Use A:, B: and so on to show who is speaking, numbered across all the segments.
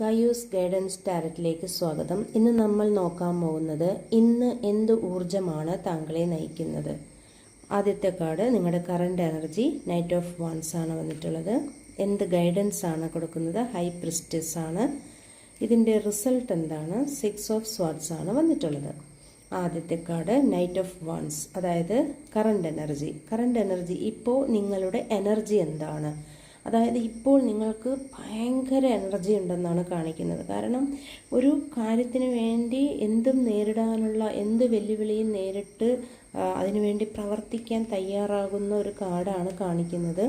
A: ഗായൂസ് guidance ടാരറ്റിലേക്ക് സ്വാഗതം. ഇന്ന് നമ്മൾ നോക്കാൻ പോകുന്നത് ഇന്ന് എന്ത് ഊർജമാണ് താങ്കളെ നയിക്കുന്നത്. ആദ്യത്തെ കാർഡ് നിങ്ങളുടെ current energy knight of wands ആണ് വന്നിട്ടുള്ളത്. എന്ത് ഗൈഡൻസ് ആണ് കൊടുക്കുന്നത്? ഹൈ പ്രിസ്റ്റസ് ആണ്. ഇതിന്റെ റിസൾട്ട് എന്താണ്? സിക്സ് ഓഫ് സ്വാർട്സ് ആണ് വന്നിട്ടുള്ളത്. ആദ്യത്തെ കാർഡ് നൈറ്റ് ഓഫ് വൺസ് അതായത് കറണ്ട് എനർജി കറണ്ട് എനർജി ഇപ്പോൾ നിങ്ങളുടെ എനർജി എന്താണ്? അതായത് ഇപ്പോൾ നിങ്ങൾക്ക് ഭയങ്കര എനർജി ഉണ്ടെന്നാണ് കാണിക്കുന്നത്. കാരണം ഒരു കാര്യത്തിന് വേണ്ടി എന്തും നേരിടാനുള്ള എന്ത് വെല്ലുവിളിയും നേരിട്ട് അതിനുവേണ്ടി പ്രവർത്തിക്കാൻ തയ്യാറാകുന്ന ഒരു കാർഡാണ് കാണിക്കുന്നത്.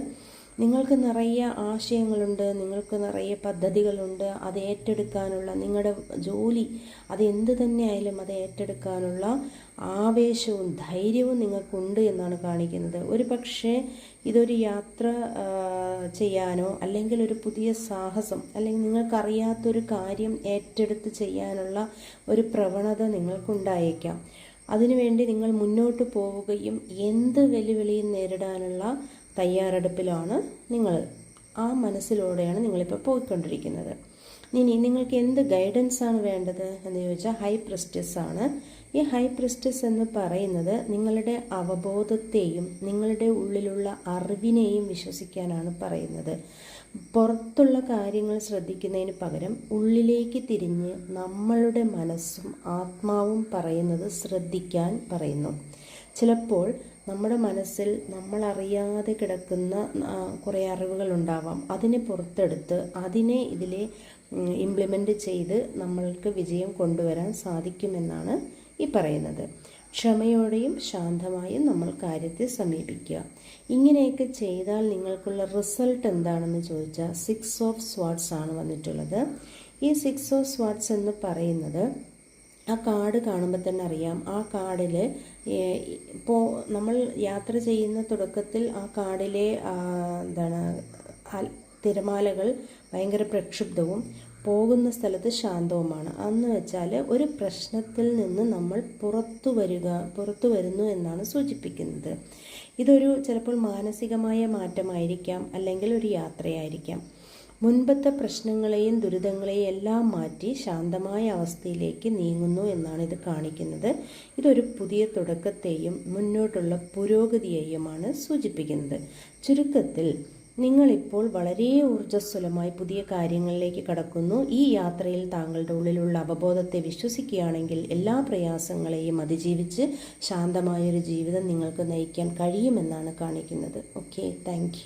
A: നിങ്ങൾക്ക് നിറയെ ആശയങ്ങളുണ്ട് നിങ്ങൾക്ക് നിറയെ പദ്ധതികളുണ്ട് അത് ഏറ്റെടുക്കാനുള്ള നിങ്ങളുടെ ജോലി അത് എന്ത് തന്നെ ആയാലും അത് ഏറ്റെടുക്കാനുള്ള ആവേശവും ധൈര്യവും നിങ്ങൾക്കുണ്ട് എന്നാണ് കാണിക്കുന്നത്. ഒരു പക്ഷേ ഇതൊരു യാത്ര ചെയ്യാനോ അല്ലെങ്കിൽ ഒരു പുതിയ സാഹസം അല്ലെങ്കിൽ നിങ്ങൾക്കറിയാത്തൊരു കാര്യം ഏറ്റെടുത്ത് ചെയ്യാനുള്ള ഒരു പ്രവണത നിങ്ങൾക്കുണ്ടായേക്കാം. അതിനുവേണ്ടി നിങ്ങൾ മുന്നോട്ട് പോവുകയും എന്ത് വെല്ലുവിളിയും നേരിടാനുള്ള തയ്യാറെടുപ്പിലാണ് നിങ്ങൾ ആ മനസ്സിലൂടെയാണ് നിങ്ങളിപ്പോൾ പോയിക്കൊണ്ടിരിക്കുന്നത്. ഇനി നിങ്ങൾക്ക് എന്ത് ഗൈഡൻസ് ആണ് വേണ്ടത് എന്ന് ചോദിച്ചാൽ ഹൈ പ്രിസ്റ്റസ് ആണ്. ഈ ഹൈ പ്രിസ്റ്റസ് എന്ന് പറയുന്നത് നിങ്ങളുടെ അവബോധത്തെയും നിങ്ങളുടെ ഉള്ളിലുള്ള അറിവിനെയും വിശ്വസിക്കാനാണ് പറയുന്നത്. പുറത്തുള്ള കാര്യങ്ങൾ ശ്രദ്ധിക്കുന്നതിന് പകരം ഉള്ളിലേക്ക് തിരിഞ്ഞ് നമ്മളുടെ മനസ്സും ആത്മാവും പറയുന്നത് ശ്രദ്ധിക്കാൻ പറയുന്നു. ചിലപ്പോൾ നമ്മുടെ മനസ്സിൽ നമ്മൾ അറിയാതെ കിടക്കുന്ന കുറേ അറിവുകളുണ്ടാവാം അതിനെ പുറത്തെടുത്ത് അതിനെ ഇതിൽ ഇംപ്ലിമെന്റ് ചെയ്ത് നമ്മൾക്ക് വിജയം കൊണ്ടുവരാൻ സാധിക്കുമെന്നാണ് ഈ പറയുന്നത്. ക്ഷമയോടെയും ശാന്തമായും നമ്മൾ കാര്യത്തെ സമീപിക്കുക. ഇങ്ങനെയൊക്കെ ചെയ്താൽ നിങ്ങൾക്കുള്ള റിസൾട്ട് എന്താണെന്ന് ചോദിച്ചാൽ സിക്സ് ഓഫ് സ്വാട്സ് ആണ് വന്നിട്ടുള്ളത്. ഈ സിക്സ് ഓഫ് സ്വാട്സ് എന്ന് പറയുന്നത് ആ കാട് കാണുമ്പോൾ തന്നെ അറിയാം. ആ കാടിൽ ഇപ്പോൾ നമ്മൾ യാത്ര ചെയ്യുന്ന തുടക്കത്തിൽ ആ കാടിലെ എന്താണ് തിരമാലകൾ ഭയങ്കര പ്രക്ഷുബ്ധവും പോകുന്ന സ്ഥലത്ത് ശാന്തവുമാണ്. അന്ന് വെച്ചാൽ ഒരു പ്രശ്നത്തിൽ നിന്ന് നമ്മൾ പുറത്തു വരിക പുറത്തു വരുന്നു എന്നാണ് സൂചിപ്പിക്കുന്നത്. ഇതൊരു ചിലപ്പോൾ മാനസികമായ മാറ്റമായിരിക്കാം അല്ലെങ്കിൽ ഒരു യാത്രയായിരിക്കാം. മുൻപത്തെ പ്രശ്നങ്ങളെയും ദുരിതങ്ങളെയും എല്ലാം മാറ്റി ശാന്തമായ അവസ്ഥയിലേക്ക് നീങ്ങുന്നു എന്നാണ് ഇത് കാണിക്കുന്നത്. ഇതൊരു പുതിയ തുടക്കത്തെയും മുന്നോട്ടുള്ള പുരോഗതിയെയുമാണ് സൂചിപ്പിക്കുന്നത്. ചുരുക്കത്തിൽ നിങ്ങളിപ്പോൾ വളരെ ഊർജസ്വലമായി പുതിയ കാര്യങ്ങളിലേക്ക് കടക്കുന്നു. ഈ യാത്രയിൽ താങ്കളുടെ ഉള്ളിലുള്ള അവബോധത്തെ വിശ്വസിക്കുകയാണെങ്കിൽ എല്ലാ പ്രയാസങ്ങളെയും അതിജീവിച്ച് ശാന്തമായൊരു ജീവിതം നിങ്ങൾക്ക് നയിക്കാൻ കഴിയുമെന്നാണ് കാണിക്കുന്നത്. Okay thank